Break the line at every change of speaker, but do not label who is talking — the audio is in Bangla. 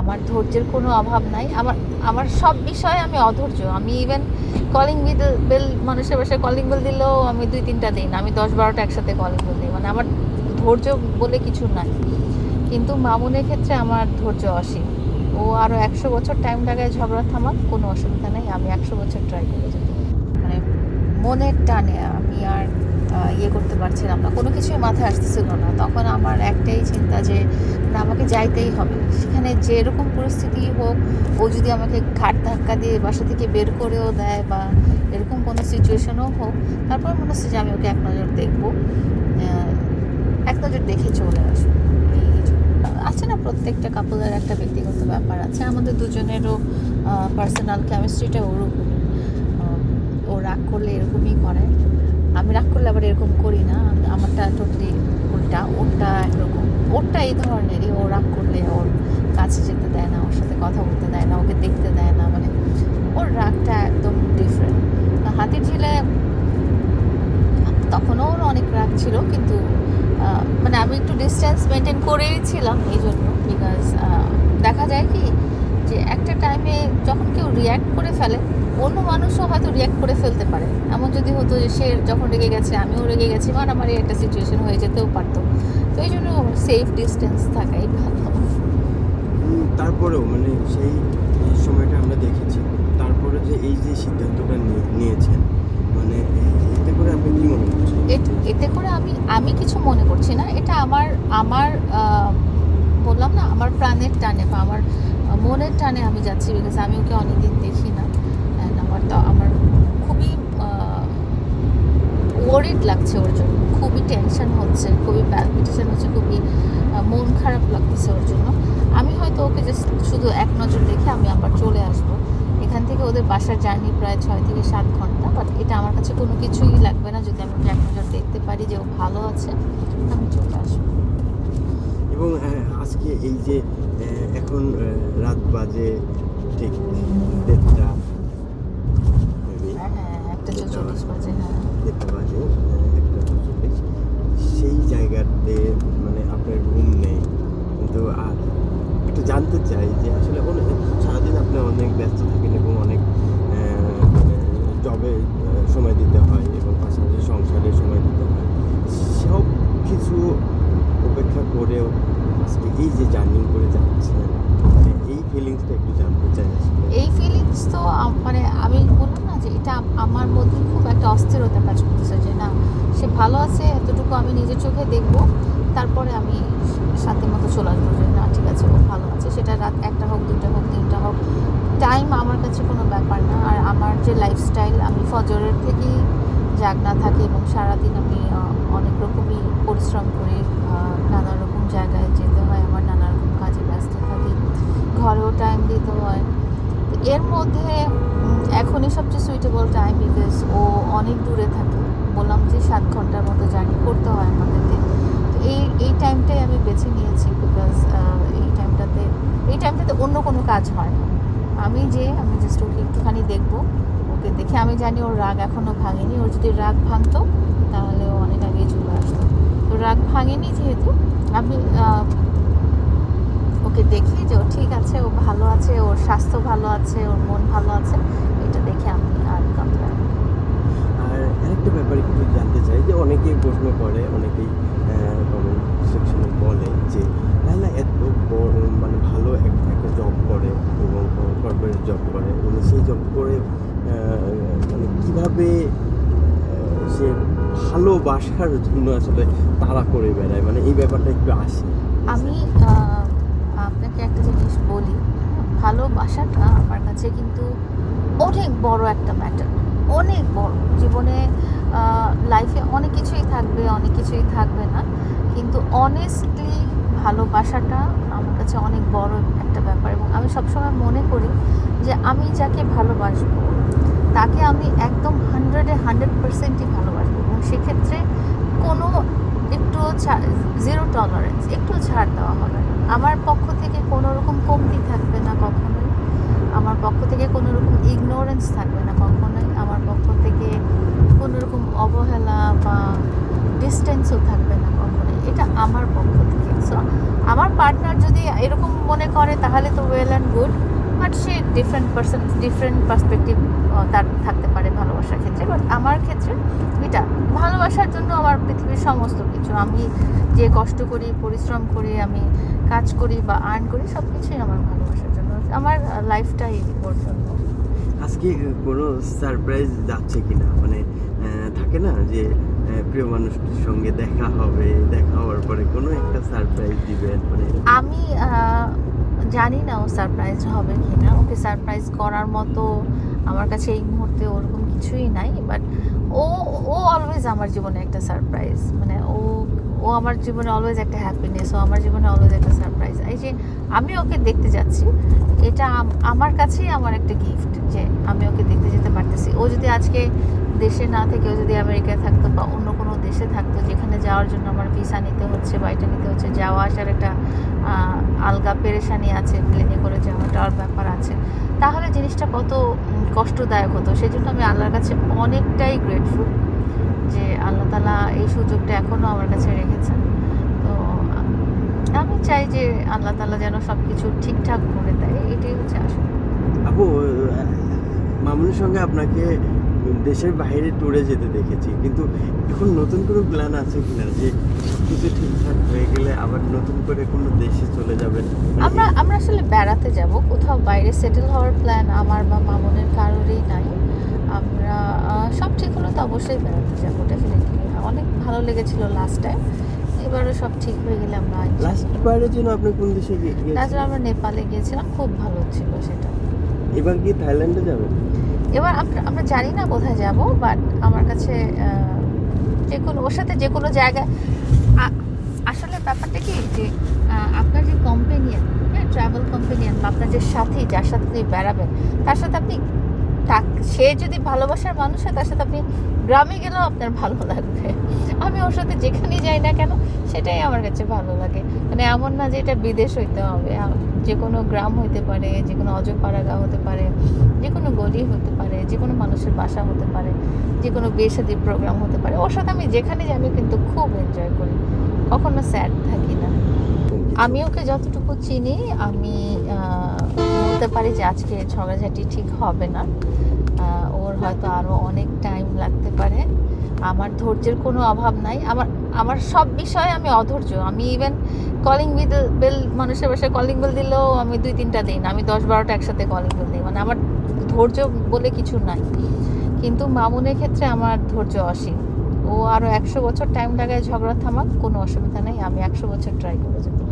আমার ধৈর্যের কোনো অভাব নাই। আমার আমার সব বিষয়ে আমি অধৈর্য। আমি ইভেন কলিং বিল বেল মানুষের বাসায় কলিং বেল দিলেও আমি দুই, তিনটা দিই না। আমি দশ, বারোটা একসাথে কলিং বেল দিই। মানে আমার ধৈর্য বলে কিছু নাই। কিন্তু মামুনের ক্ষেত্রে আমার ধৈর্য অসীম। ও আরও একশো বছর টাইম লাগায় ঝগড়া থামাক, কোনো অসুবিধা নেই। আমি একশো বছর ট্রাই করে যেতে মানে মনের টানে আমি আর ইয়ে করতে পারছিলাম না। কোনো কিছুই মাথায় আসতেছিল না। তখন আমার একটাই চিন্তা যে না আমাকে যাইতেই হবে। সেখানে যেরকম পরিস্থিতি হোক ও যদি আমাকে ঘাট ধাক্কা দিয়ে বাসা থেকে বের করেও দেয় বা এরকম কোনো সিচুয়েশনও হোক তারপর মনে হচ্ছে যে আমি ওকে এক নজর দেখব। এক নজর দেখে চলে আসব। আছে না প্রত্যেকটা কাপলের একটা ব্যক্তিগত ব্যাপার আছে। আমাদের দুজনেরও পার্সোনাল কেমিস্ট্রিটা ওরকমই। আহ, ও রাগ করলে এরকমই করে। আমি রাগ করলে আবার এরকম করি না। আমারটা টোটালি উল্টা, ওরটা একরকম। ওরটা এই ধরনেরই, ও রাগ করলে ওর কাছে যেতে দেয় না, ওর সাথে কথা বলতে দেয় না, ওকে দেখতে দেয় না মানে ওর রাগটা একদম ডিফারেন্ট হাতির ঝিলে তখনও ওর অনেক রাগ ছিল, কিন্তু মানে আমি একটু ডিস্টেন্স মেনটেন করেই ছিলাম এই জন্য বিকজ দেখা যায় কি টাইমে যখন কেউ রিয়্যাক্ট করে ফেলে অন্য মানুষও হয়তো রিয়্যাক্ট করে ফেলতে পারে। এমন যদি হতো যে সে যখন রেগে গেছে আমিও রেগে গেছি মারামারি একটা সিচুয়েশন হয়ে যেতেও পারতো। তো এই জন্য সেফ ডিস্টেন্স থাকাই ভালো।
তারপরেও মানে সেই সময়টা আমরা দেখেছি। তারপরে যে এই যে সিদ্ধান্তটা নিয়ে- নিয়েছেন মানে এতে করে আপনি কি মনে করছেন?
এতে করে আমি আমি কিছু মনে করছি না। এটা আমার আমার বললাম না আমার প্রাণের টানে মনের টানে আমি যাচ্ছি বিকজ আমি ওকে অনেকদিন দেখি না। অ্যান্ড আমার তো আমার খুবই ওয়ারিড লাগছে ওর জন্য। খুবই টেনশন হচ্ছে খুবই প্যালপিটেশন হচ্ছে খুবই মন খারাপ লাগতেছে ওর জন্য। আমি হয়তো ওকে জাস্ট শুধু এক নজর দেখে আমি আবার চলে আসব। এখান থেকে ওদের বাসার জার্নি প্রায় ছয় থেকে সাত ঘণ্টা বাট এটা আমার কাছে কোনো কিছুই লাগবে না। যদি আমি ওকে এক নজর দেখতে পারি যে ও ভালো আছে আমি চলে আসব।
এবং আহ, আজকে এই যে আহ, এখন আহ, রাত বাজে ঠিক দেড়টা
হ্যাঁ হ্যাঁ
দেড়টা বাজে। একটা চল্লিশ। সেই জায়গাতে মানে আপনার ঘুম নেই। কিন্তু আর একটু জানতে চাই যে আসলে অনেক সারাদিন আপনি অনেক ব্যস্ত থাকেন এবং অনেক মানে জবে সময় দিতে হয় এবং পাশাপাশি সংসারে সময় দিতে হয়। সব কিছু উপেক্ষা করেও আজকে এই যে জার্নি করে যাচ্ছেন মানে এই ফিলিংসটা একটু জানতে চাই আসলে
এই ফিলিংস তো আম- মানে আমি বললাম না যে এটা আম- আমার মধ্যে খুব একটা অস্থিরতা কাজ করতেছে যে না, সে ভালো আছে, এতটুকু আমি নিজের চোখে দেখব, তারপরে আমি সাথে মতো চলে আসব যে না, ঠিক আছে, ও ভালো আছে, সেটা রাত একটা হোক দুটা হোক, তিনটা হোক টাইম আমার কাছে কোনো ব্যাপার না, আর আমার যে লাইফস্টাইল আমি ফজরের থেকেই জাগনা থাকি এবং সারাদিন আমি অনেক রকমই পরিশ্রম করে নানা রকম জায়গায় যেতে হয়, আমার নানা রকম কাজে ব্যস্ত থাকি, ঘরেও টাইম দিতে হয় এর মধ্যে এখনই সবচেয়ে সুইটেবল টাইম বিকজ ও অনেক দূরে থাকে। বললাম যে সাত ঘণ্টার মতো জার্নি করতে হয় আমাদেরকে। তো এই এই টাইমটাই আমি বেছে নিয়েছি বিকজ এই টাইমটাতে এই টাইমটাতে অন্য কোনো কাজ হয় না। আমি যে, আমি জাস্ট ওকে একটুখানি দেখব। ওকে দেখে আমি জানি ওর রাগ এখনও ভাঙেনি। ওর যদি রাগ ভাঙতো, তাহলে ও অনেক আগেই চলে আসতো। তো রাগ ভাঙেনি যেহেতু, আমি ওকে দেখি যে ও ঠিক আছে ও ভালো আছে ওর স্বাস্থ্য ভালো আছে ওর মন ভালো আছে এটা দেখে আমি আর কামড়াই
আর আরেকটা ব্যাপারে একটু জানতে চাই যে অনেকেই প্রশ্ন করে অনেকেই কমেন্ট সেকশনে বলে যে লাইলা এত বড় মানে ভালো এক- একটা জব করে এবং কর্পোরেট জব করে এবং সেই জব করে মানে কীভাবে সে ভালোবাসার জন্য আসলে তাড়া করে বেড়ায়? মানে এই ব্যাপারটা একটু আসে।
আমি আপনাকে একটা জিনিস বলি, ভালোবাসাটা আমার কাছে কিন্তু অনেক বড় একটা ম্যাটার অনেক বড়। জীবনে লাইফে অনেক কিছুই থাকবে, অনেক কিছুই থাকবে না, কিন্তু অনেস্টলি ভালোবাসাটা আমার কাছে অনেক বড় একটা ব্যাপার এবং আমি সবসময় মনে করি যে আমি যাকে ভালোবাসবো, তাকে আমি একদম হান্ড্রেডে হান্ড্রেড পার্সেন্টই ভালোবাসবো এবং সেক্ষেত্রে কোনো একটু জিরো টলারেন্স একটু ছাড় দেওয়া হবে না। আমার পক্ষ থেকে কোনো রকম কমতি থাকবে না কখনোই। আমার পক্ষ থেকে কোনো রকম ইগনোরেন্স থাকবে না কখনোই। আমার পক্ষ থেকে কোনো রকম অবহেলা বা ডিস্টেন্সও থাকবে না কখনোই। এটা আমার পক্ষ থেকে। সো আমার পার্টনার যদি এরকম মনে করে, তাহলে তো ওয়েল অ্যান্ড গুড বাট সে ডিফারেন্ট পার্সন ডিফারেন্ট পার্সপেক্টিভ তার থাকতে পারে ভালোবাসার ক্ষেত্রে। বাট আমার ক্ষেত্রে এটা ভালোবাসার জন্য আমার পৃথিবীর সমস্ত কিছু। আমি যে কষ্ট করি পরিশ্রম করি আমি কাজ করি বা আর্ন করি সব কিছুই আমার ভালোবাসার জন্য। আমার লাইফটাই ওর জন্য
আজকে কোনো সারপ্রাইজ যাচ্ছে কিনা? মানে থাকে না যে প্রিয় মানুষটির সঙ্গে দেখা হবে দেখা হওয়ার পরে কোনো একটা সারপ্রাইজ দিবেন মানে
আমি জানি না ও সারপ্রাইজ হবে কি না ওকে সারপ্রাইজ করার মতো আমার কাছে এই মুহূর্তে ওরকম কিছুই নাই বাট ও ও অলওয়েজ আমার জীবনে একটা সারপ্রাইজ মানে ও ও আমার জীবনে অলওয়েজ একটা হ্যাপিনেস ও আমার জীবনে অলওয়েজ একটা সারপ্রাইজ এই যে আমি ওকে দেখতে যাচ্ছি, এটা আমার কাছেই আমার একটা গিফট যে আমি ওকে দেখতে যেতে পারতেছি। ও যদি আজকে দেশে না থেকেও যদি আমেরিকায় থাকতো বা অন্য কোনো দেশে থাকতো, যেখানে যাওয়ার জন্য আমার ভিসা নিতে হচ্ছে বা এটা নিতে হচ্ছে, যাওয়া আসার একটা আলগা পেরেশানি আছে প্লেনে করে যাওয়াটার ব্যাপার আছে, তাহলে জিনিসটা কত কষ্টদায়ক হতো। সেই জন্য আমি আল্লাহর কাছে অনেকটাই গ্রেটফুল যে আল্লাহ তালা এই সুযোগটা এখনও আমার কাছে রেখেছেন। তো, আমি চাই যে আল্লাহ তালা যেন সব কিছু ঠিকঠাক করে দেয়, এটাই হচ্ছে আসলে
আপু মামুনের সঙ্গে আপনাকে দেশের বাইরে ট্যুরে যেতে দেখেছি। কিন্তু এখন নতুন কোনো প্ল্যান আছে কিনা যে কিছু ঠিকঠাক হয়ে গেলে আবার নতুন করে কোনো দেশে চলে যাবেন?
আমরা আমরা আসলে বেড়াতে যাব। কোথাও বাইরে সেটেল হওয়ার প্ল্যান আমার বা মামুনের কারোরই নাই। আমরা সব ঠিক হলো তো অবশ্যই বেড়াতে যাব ডেফিনেটলি অনেক ভালো লেগেছিল লাস্ট টাইম এবারও সব ঠিক হয়ে গেলে আমরা
লাস্ট বারের জন্য আপনি কোন দেশে গিয়েছিলেন?
আমরা নেপালে গিয়েছিলাম খুব ভালো ছিল সেটা।
এবার কি থাইল্যান্ডে যাবেন?
এবার আমরা জানি না কোথায় যাব বাট আমার কাছে যে কোনো, ওর সাথে যে কোনো জায়গায় আসলে ব্যাপারটা কি যে আপনার যে কম্পেনিয়ান হ্যাঁ ট্রাভেল কম্পেনিয়ান বা আপনার যে সাথী যার সাথে আপনি বেড়াবেন, তার সাথে আপনি সে যদি ভালোবাসার মানুষ হয় তার সাথে আপনি গ্রামে গেলেও আপনার ভালো লাগবে। আমি ওর সাথে যেখানেই যাই না কেন সেটাই আমার কাছে ভালো লাগে। মানে এমন না যে এটা বিদেশ হইতে হবে যে কোনো গ্রাম হইতে পারে যে কোনো অজপাড়াগা হতে পারে যে কোনো গলি হতে পারে যে কোনো মানুষের বাসা হতে পারে যে কোনো বিয়ে প্রোগ্রাম হতে পারে। ওর সাথে আমি যেখানে যাই আমি কিন্তু খুব এনজয় করি। কখনো স্যাড থাকি না। আমি ওকে যতটুকু চিনি আমি বলতে পারি যে আজকে ঝগড়াঝাটি ঠিক হবে না। ওর হয়তো আরও অনেক টাইম লাগতে পারে। আমার ধৈর্যের কোনো অভাব নাই। আমার আমার সব বিষয়ে আমি অধৈর্য। আমি ইভেন কলিং বিল বেল মানুষের বাসায় কলিং বেল দিলেও আমি দুই তিনটা দিই না। আমি দশ বারোটা একসাথে কলিং বেল দিই। মানে আমার ধৈর্য বলে কিছু নাই। কিন্তু মামুনের ক্ষেত্রে আমার ধৈর্য অসীম। ও আরও একশো বছর টাইম লাগায় ঝগড়া থামাক, কোনো অসুবিধা নেই। আমি একশো বছর ট্রাই করে যাব।